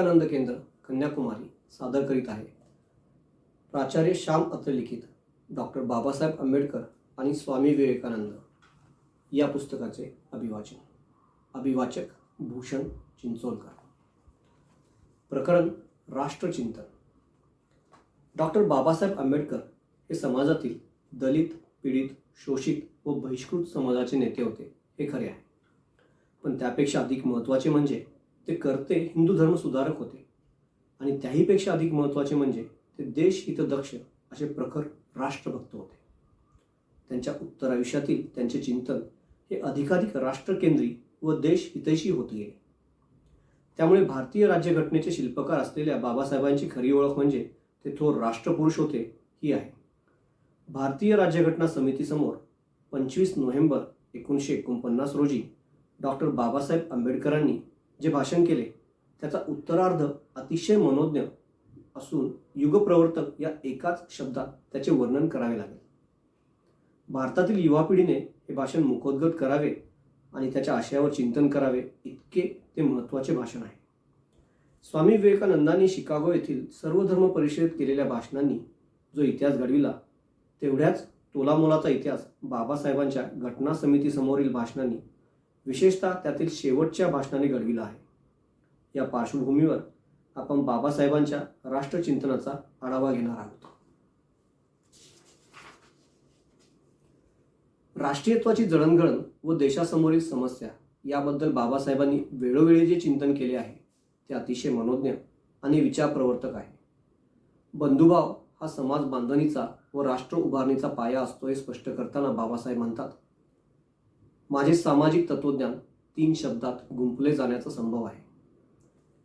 विवेकानंद केंद्र कन्याकुमारी सादर करीत आहे. प्राचार्य श्याम अत्र लिखित डॉक्टर बाबासाहेब आंबेडकर आणि स्वामी विवेकानंद या पुस्तकाचे अभिवाचन. अभिवाचक भूषण चिंचोलकर. प्रकरण राष्ट्रचिंतन. डॉक्टर बाबासाहेब आंबेडकर हे समाजातील दलित पीडित शोषित व बहिष्कृत समाजाचे नेते होते हे खरे आहे. पण त्यापेक्षा अधिक महत्त्वाचे म्हणजे ते करते हिंदू धर्म सुधारक होते. आणि त्याहीपेक्षा अधिक महत्त्वाचे म्हणजे ते देश हितदक्ष असे प्रखर राष्ट्रभक्त होते. त्यांच्या उत्तर आयुष्यातील त्यांचे चिंतन हे अधिकाधिक राष्ट्रकेंद्री व देश हितैषी होत गेले. त्यामुळे भारतीय राज्यघटनेचे शिल्पकार असलेल्या बाबासाहेबांची खरी ओळख म्हणजे ते थोर राष्ट्रपुरुष होते ही आहे. भारतीय राज्यघटना समितीसमोर पंचवीस नोव्हेंबर एकोणीसशे एकोणपन्नास रोजी डॉक्टर बाबासाहेब आंबेडकरांनी जे भाषण केले त्याचा उत्तरार्ध अतिशय मनोज्ञ असून युगप्रवर्तक या एकाच शब्दात त्याचे वर्णन करावे लागेल. भारतातील युवा पिढीने हे भाषण मुखोद्गत करावे आणि त्याच्या आशयावर चिंतन करावे इतके ते महत्त्वाचे भाषण आहे. स्वामी विवेकानंदांनी शिकागो येथील सर्व धर्म परिषदेत केलेल्या भाषणांनी जो इतिहास घडविला तेवढ्याच तोलामोलाचा इतिहास बाबासाहेबांच्या घटना समितीसमोरील भाषणांनी विशेषतः त्यातील शेवटच्या भाषणाने घडविला आहे. या पार्श्वभूमीवर आपण बाबासाहेबांच्या राष्ट्रचिंतनाचा आढावा घेणार आहोत. राष्ट्रीयत्वाची जडणघडण व देशासमोरील समस्या याबद्दल बाबासाहेबांनी वेळोवेळी जे चिंतन केले आहे ते अतिशय मनोज्ञ आणि विचारप्रवर्तक आहे. बंधुभाव हा समाज बांधणीचा व राष्ट्र उभारणीचा पाया असतो हे स्पष्ट करताना बाबासाहेब म्हणतात माझे सामाजिक तत्वज्ञान तीन शब्दात गुंफले जाण्याचा संभव आहे.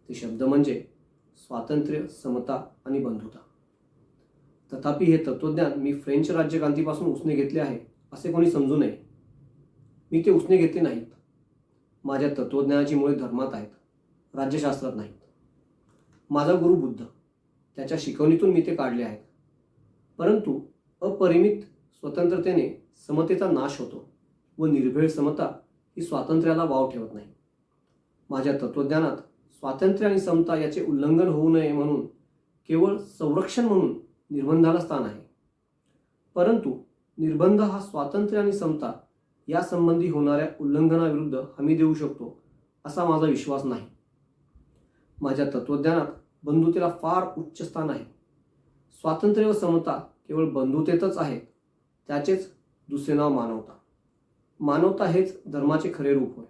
ते शब्द म्हणजे स्वातंत्र्य समता आणि बंधुता. तथापि हे तत्वज्ञान मी फ्रेंच राज्यक्रांतीपासून उसने घेतले आहे असे कोणी समजू नये. मी ते उसने घेतले नाहीत. माझ्या तत्वज्ञानाची मुळे धर्मात आहेत राज्यशास्त्रात नाहीत. माझा गुरु बुद्ध. त्याच्या शिकवणीतून मी ते काढले आहेत. परंतु अपरिमित स्वतंत्रतेने समतेचा नाश होतो. व निर्भेळ समता ही स्वातंत्र्याला वाव ठेवत नाही. माझ्या तत्वज्ञानात स्वातंत्र्य आणि समता याचे उल्लंघन होऊ नये म्हणून केवळ संरक्षण म्हणून निर्बंधाला स्थान आहे. परंतु निर्बंध हा स्वातंत्र्य आणि समता यासंबंधी होणाऱ्या उल्लंघनाविरुद्ध हमी देऊ शकतो असा माझा विश्वास नाही. माझ्या तत्वज्ञानात बंधुतेला फार उच्च स्थान आहे. स्वातंत्र्य व समता केवळ बंधुतेतच आहेत त्याचेच दुसरे नाव मानवता. मानवता हेच धर्माचे खरे रूप होय.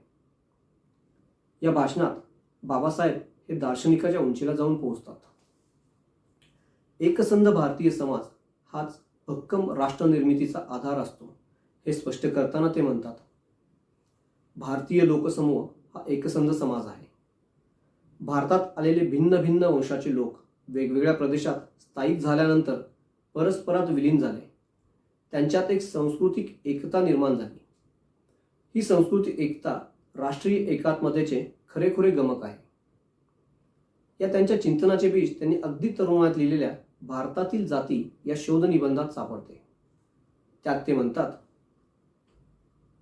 या भाषणात बाबासाहेब हे दार्शनिकाच्या उंचीला जाऊन पोहोचतात. एकसंध भारतीय समाज हाच भक्कम राष्ट्रनिर्मितीचा आधार असतो हे स्पष्ट करताना ते म्हणतात. भारतीय लोकसमूह हा एकसंध समाज आहे. भारतात आलेले भिन्न भिन्न वंशाचे लोक वेगवेगळ्या प्रदेशात स्थायिक झाल्यानंतर परस्परात विलीन झाले. त्यांच्यात एक सांस्कृतिक एकता निर्माण झाली. ही सांस्कृतिक एकता राष्ट्रीय एकात्मतेचे खरेखुरे गमक आहे. या त्यांच्या चिंतनाचे बीज त्यांनी अगदी तरुणात लिहिलेल्या भारतातील जाती या शोधनिबंधात सापडते. त्यात ते म्हणतात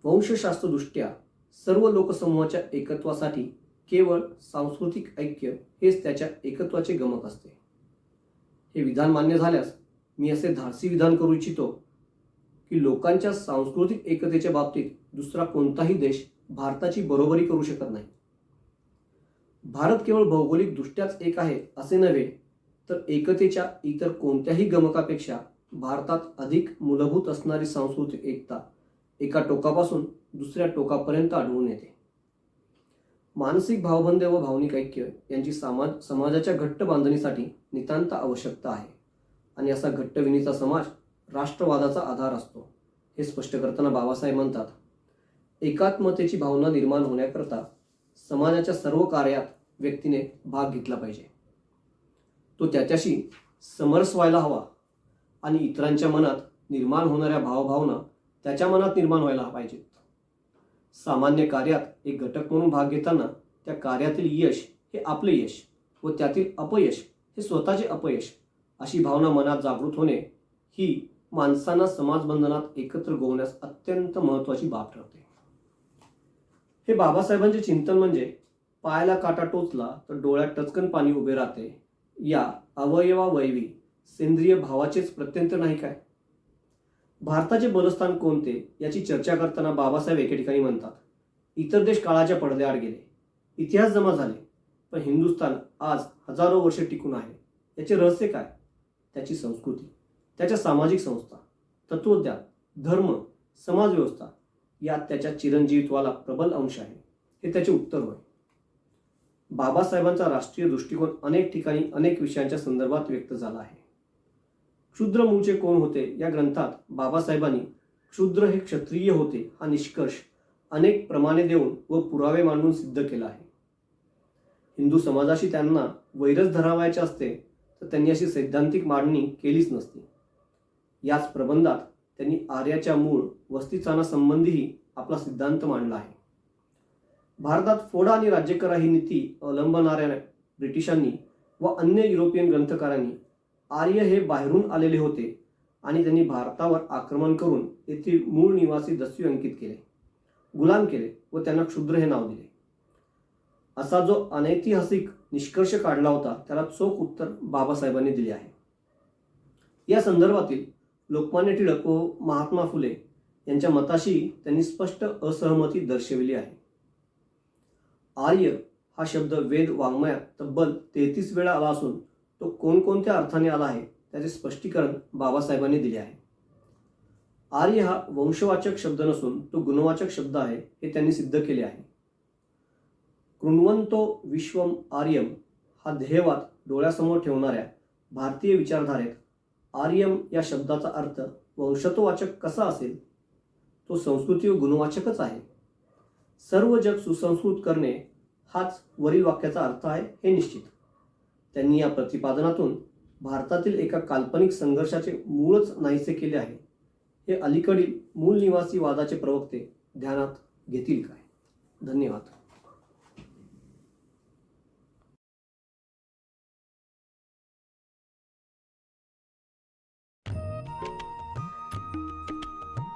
वंशशास्त्रदृष्ट्या सर्व लोकसमूहाच्या एकत्वासाठी केवळ सांस्कृतिक ऐक्य हेच त्याच्या एकत्वाचे गमक असते. हे विधान मान्य झाल्यास मी असे धाडसी विधान करू इच्छितो की लोकांच्या सांस्कृतिक एकतेच्या बाबतीत दुसरा कोणताही देश भारताची बरोबरी करू शकत नाही. भारत केवळ भौगोलिक दृष्ट्याच एक आहे असे नव्हे तर एकतेच्या इतर कोणत्याही गमकापेक्षा भारतात अधिक मूलभूत असणारी सांस्कृतिक एकता एका टोकापासून दुसऱ्या टोकापर्यंत आढळून येते. मानसिक भावबंध व भावनिक ऐक्य यांची समाज समाजाच्या घट्ट बांधणीसाठी नितांत आवश्यकता आहे. आणि असा घट्ट विनीचा समाज राष्ट्रवादाचा आधार असतो. हे स्पष्ट करताना बाबासाहेब म्हणतात एकात्मतेची भावना निर्माण होण्याकरता समाजाच्या सर्व कार्यात व्यक्तीने भाग घेतला पाहिजे. तो त्याच्याशी समरस व्हायला हवा आणि इतरांच्या मनात निर्माण होणाऱ्या भावभावना त्याच्या मनात निर्माण व्हायला पाहिजेत सामान्य कार्यात एक घटक म्हणून भाग घेताना त्या कार्यातील यश हे आपले यश व त्यातील अपयश हे स्वतःचे अपयश अशी भावना मनात जागृत होणे ही माणसांना समाजबंधनात एकत्र गोवण्यास अत्यंत महत्त्वाची बाब ठरते. हे बाबासाहेबांचे चिंतन म्हणजे पायाला काटा टोचला तर डोळ्यात टचकन पाणी उभे राहते. या अवयवावयवी सेंद्रिय भावाचेच प्रत्यंत नाही काय? भारताचे बलस्थान कोणते याची चर्चा करताना बाबासाहेब एके ठिकाणी म्हणतात. इतर देश काळाच्या पडद्याआड गेले. इतिहास जमा झाले. पण हिंदुस्थान आज हजारो वर्षे टिकून आहे. याचे रहस्य काय? त्याची संस्कृती. त्याच्या सामाजिक संस्था तत्वज्ञान धर्म समाजव्यवस्था यात त्याच्या चिरंजीवित्वाला प्रबल अंश आहे. हे त्याचे उत्तर होय. बाबासाहेबांचा राष्ट्रीय दृष्टिकोन अनेक ठिकाणी अनेक विषयांच्या संदर्भात व्यक्त झाला आहे. क्षुद्र मूळचे कोण होते या ग्रंथात बाबासाहेबांनी क्षुद्र हे क्षत्रिय होते हा निष्कर्ष अनेक प्रमाणे देऊन व पुरावे मांडून सिद्ध केला आहे. हिंदू समाजाशी त्यांना वैरच धरावायचे असते तर त्यांनी अशी सैद्धांतिक मांडणी केलीच नसती. याच प्रबंधात त्यांनी आर्याच्या मूळ वस्तीचानासंबंधीही आपला सिद्धांत मांडला आहे. भारतात फोडा आणि राज्यकरा ही नीती अवलंबणाऱ्या ब्रिटिशांनी व अन्य युरोपियन ग्रंथकारांनी आर्य हे बाहेरून आलेले होते आणि त्यांनी भारतावर आक्रमण करून येथील मूळ निवासी दस्यू अंकित केले गुलाम केले व त्यांना क्षुद्र हे नाव दिले. असा जो अनैतिहासिक निष्कर्ष काढला होता त्याला चोख उत्तर बाबासाहेबांनी दिले आहे. या संदर्भातील लोकमान्य टिळक व महात्मा फुले यांच्या मताशी त्यांनी स्पष्ट असहमती दर्शविली आहे. आर्य हा शब्द वेद वाङ्मयात तब्बल तेहतीस वेळा आला असून तो कोणकोणत्या अर्थाने आला आहे त्याचे स्पष्टीकरण बाबासाहेबांनी दिले आहे. आर्य हा वंशवाचक शब्द नसून तो गुणवाचक शब्द आहे हे त्यांनी सिद्ध केले आहे. कृण्वंतो विश्वम आर्यम हा ध्येयवाद डोळ्यासमोर ठेवणाऱ्या भारतीय विचारधारेत आर्यम या शब्दाचा अर्थ वंशत्ववाचक कसा असेल? तो संस्कृती व गुणवाचकच आहे. सर्व जग सुसंस्कृत करणे हाच वरील वाक्याचा अर्थ आहे हे निश्चित. त्यांनी या प्रतिपादनातून भारतातील एका काल्पनिक संघर्षाचे मूळच नाहीसे केले आहे. हे अलीकडील मूल निवासी वादाचे प्रवक्ते ध्यानात घेतील काय? धन्यवाद.